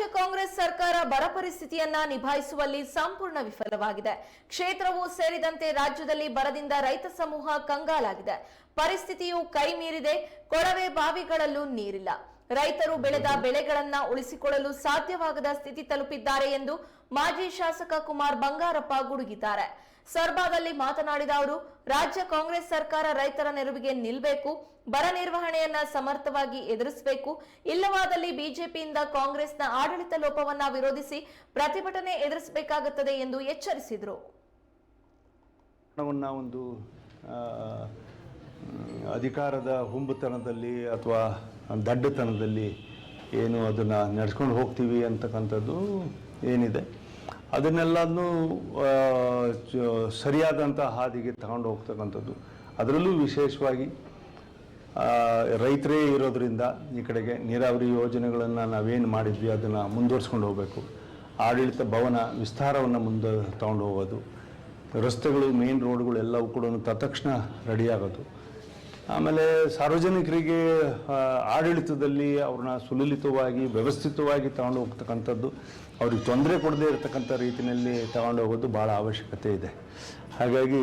ರಾಜ್ಯ ಕಾಂಗ್ರೆಸ್ ಸರ್ಕಾರ ಬರ ಪರಿಸ್ಥಿತಿಯನ್ನ ನಿಭಾಯಿಸುವಲ್ಲಿ ಸಂಪೂರ್ಣ ವಿಫಲವಾಗಿದೆ. ಕ್ಷೇತ್ರವೂ ಸೇರಿದಂತೆ ರಾಜ್ಯದಲ್ಲಿ ಬರದಿಂದ ರೈತ ಸಮೂಹ ಕಂಗಾಲಾಗಿದೆ. ಪರಿಸ್ಥಿತಿಯು ಕೈ ಮೀರಿದೆ ಕೊಳವೆ ಬಾವಿಗಳಲ್ಲೂ ನೀರಿಲ್ಲ. ರೈತರು ಬೆಳೆದ ಬೆಳೆಗಳನ್ನ ಉಳಿಸಿಕೊಳ್ಳಲು ಸಾಧ್ಯವಾಗದ ಸ್ಥಿತಿ ತಲುಪಿದ್ದಾರೆ ಎಂದು ಮಾಜಿ ಶಾಸಕ ಕುಮಾರ್ ಬಂಗಾರಪ್ಪ ಗುಡುಗಿದ್ದಾರೆ. ಸರ್ಬಾದಲ್ಲಿ ಮಾತನಾಡಿದ ಅವರು, ರಾಜ್ಯ ಕಾಂಗ್ರೆಸ್ ಸರ್ಕಾರ ರೈತರ ನೆರವಿಗೆ ನಿಲ್ಲಬೇಕು ಬರ ನಿರ್ವಹಣೆಯನ್ನ ಸಮರ್ಥವಾಗಿ ಎದುರಿಸಬೇಕು, ಇಲ್ಲವಾದಲ್ಲಿ ಬಿಜೆಪಿಯಿಂದ ಕಾಂಗ್ರೆಸ್ನ ಆಡಳಿತ ಲೋಪವನ್ನ ವಿರೋಧಿಸಿ ಪ್ರತಿಭಟನೆ ಎದುರಿಸಬೇಕಾಗುತ್ತದೆ ಎಂದು ಎಚ್ಚರಿಸಿದರು. ಅಧಿಕಾರದ ಹುಂಬತನದಲ್ಲಿ ಅಥವಾ ದಡ್ಡತನದಲ್ಲಿ ಏನು ಅದನ್ನು ನಡೆಸ್ಕೊಂಡು ಹೋಗ್ತೀವಿ ಅಂತಕ್ಕಂಥದ್ದು ಏನಿದೆ. ಅದನ್ನೆಲ್ಲನೂ ಸರಿಯಾದಂಥ ಹಾದಿಗೆ ತಗೊಂಡು ಹೋಗ್ತಕ್ಕಂಥದ್ದು. ಅದರಲ್ಲೂ ವಿಶೇಷವಾಗಿ ರೈತರೇ ಇರೋದರಿಂದ ಈ ಕಡೆಗೆ ನೀರಾವರಿ ಯೋಜನೆಗಳನ್ನು ನಾವೇನು ಮಾಡಿದ್ವಿ ಅದನ್ನು ಮುಂದುವರ್ಸ್ಕೊಂಡು ಹೋಗಬೇಕು. ಆಡಳಿತ ಭವನ ವಿಸ್ತಾರವನ್ನು ಮುಂದೆ ತಗೊಂಡು ಹೋಗೋದು. ರಸ್ತೆಗಳು ಮೇನ್ ರೋಡ್ಗಳು ಎಲ್ಲವೂ ಕೂಡ ತತ್ಕ್ಷಣ ರೆಡಿಯಾಗೋದು ಆಮೇಲೆ ಸಾರ್ವಜನಿಕರಿಗೆ ಆಡಳಿತದಲ್ಲಿ ಅವ್ರನ್ನ ಸುಲಲಿತವಾಗಿ, ವ್ಯವಸ್ಥಿತವಾಗಿ ತಗೊಂಡು ಹೋಗ್ತಕ್ಕಂಥದ್ದು, ಅವ್ರಿಗೆ ತೊಂದರೆ ಕೊಡದೇ ಇರತಕ್ಕಂಥ ರೀತಿಯಲ್ಲಿ ತಗೊಂಡು ಹೋಗೋದು ಭಾಳ ಅವಶ್ಯಕತೆ ಇದೆ. ಹಾಗಾಗಿ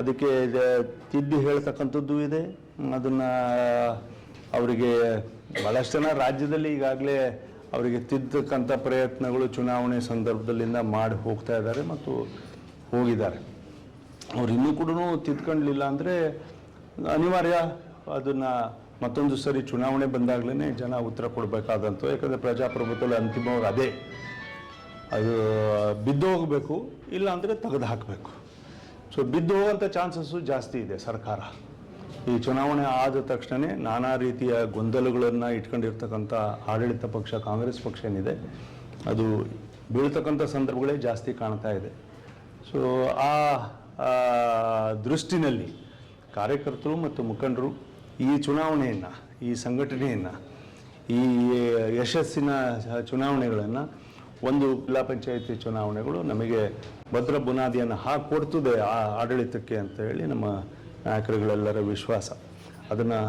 ಅದಕ್ಕೆ ತಿದ್ದಿ ಹೇಳ್ತಕ್ಕಂಥದ್ದು ಇದೆ. ಅದನ್ನು ಅವರಿಗೆ ಭಾಳಷ್ಟು ಜನ ರಾಜ್ಯದಲ್ಲಿ ಈಗಾಗಲೇ ಅವರಿಗೆ ತಿದ್ದಕ್ಕಂಥ ಪ್ರಯತ್ನಗಳು ಚುನಾವಣೆ ಸಂದರ್ಭದಲ್ಲಿಂದ ಮಾಡಿ ಹೋಗ್ತಾ ಇದ್ದಾರೆ ಮತ್ತು ಹೋಗಿದ್ದಾರೆ. ಅವ್ರು ಇನ್ನೂ ಕೂಡ ತಿದ್ಕೊಂಡಿಲ್ಲ ಅಂದರೆ ಅನಿವಾರ್ಯ ಅದನ್ನು ಮತ್ತೊಂದು ಸರಿ ಚುನಾವಣೆ ಬಂದಾಗಲೇ ಜನ ಉತ್ತರ ಕೊಡಬೇಕಾದಂಥ ಯಾಕಂದರೆ ಪ್ರಜಾಪ್ರಭುತ್ವದಲ್ಲಿ ಅಂತಿಮವಾಗಿ ಅದೇ. ಅದು ಬಿದ್ದು ಹೋಗಬೇಕು ಇಲ್ಲ ಅಂದರೆ ತೆಗೆದು ಹಾಕಬೇಕು. ಸೊ ಬಿದ್ದು ಹೋಗುವಂಥ ಚಾನ್ಸಸ್ಸು ಜಾಸ್ತಿ ಇದೆ ಸರ್ಕಾರ. ಈ ಚುನಾವಣೆ ಆದ ತಕ್ಷಣವೇ ನಾನಾ ರೀತಿಯ ಗೊಂದಲಗಳನ್ನು ಇಟ್ಕೊಂಡಿರ್ತಕ್ಕಂಥ ಆಡಳಿತ ಪಕ್ಷ ಕಾಂಗ್ರೆಸ್ ಪಕ್ಷ ಏನಿದೆ ಅದು ಬೀಳ್ತಕ್ಕಂಥ ಸಂದರ್ಭಗಳೇ ಜಾಸ್ತಿ ಕಾಣ್ತಾ ಇದೆ. ಸೊ ಆ ಆ, ದೃಷ್ಟಿನಲ್ಲಿ ಕಾರ್ಯಕರ್ತರು ಮತ್ತು ಮುಖಂಡರು ಈ ಚುನಾವಣೆಯನ್ನು, ಈ ಸಂಘಟನೆಯನ್ನು, ಈ ಯಶಸ್ಸಿನ ಚುನಾವಣೆಗಳನ್ನು ಒಂದು ಜಿಲ್ಲಾ ಪಂಚಾಯಿತಿ ಚುನಾವಣೆಗಳು ನಮಗೆ ಭದ್ರ ಬುನಾದಿಯನ್ನು ಹಾಕೊಡ್ತದೆ ಆ ಆಡಳಿತಕ್ಕೆ ಅಂತ ಹೇಳಿ ನಮ್ಮ ನಾಯಕರುಗಳೆಲ್ಲರ ವಿಶ್ವಾಸ. ಅದನ್ನು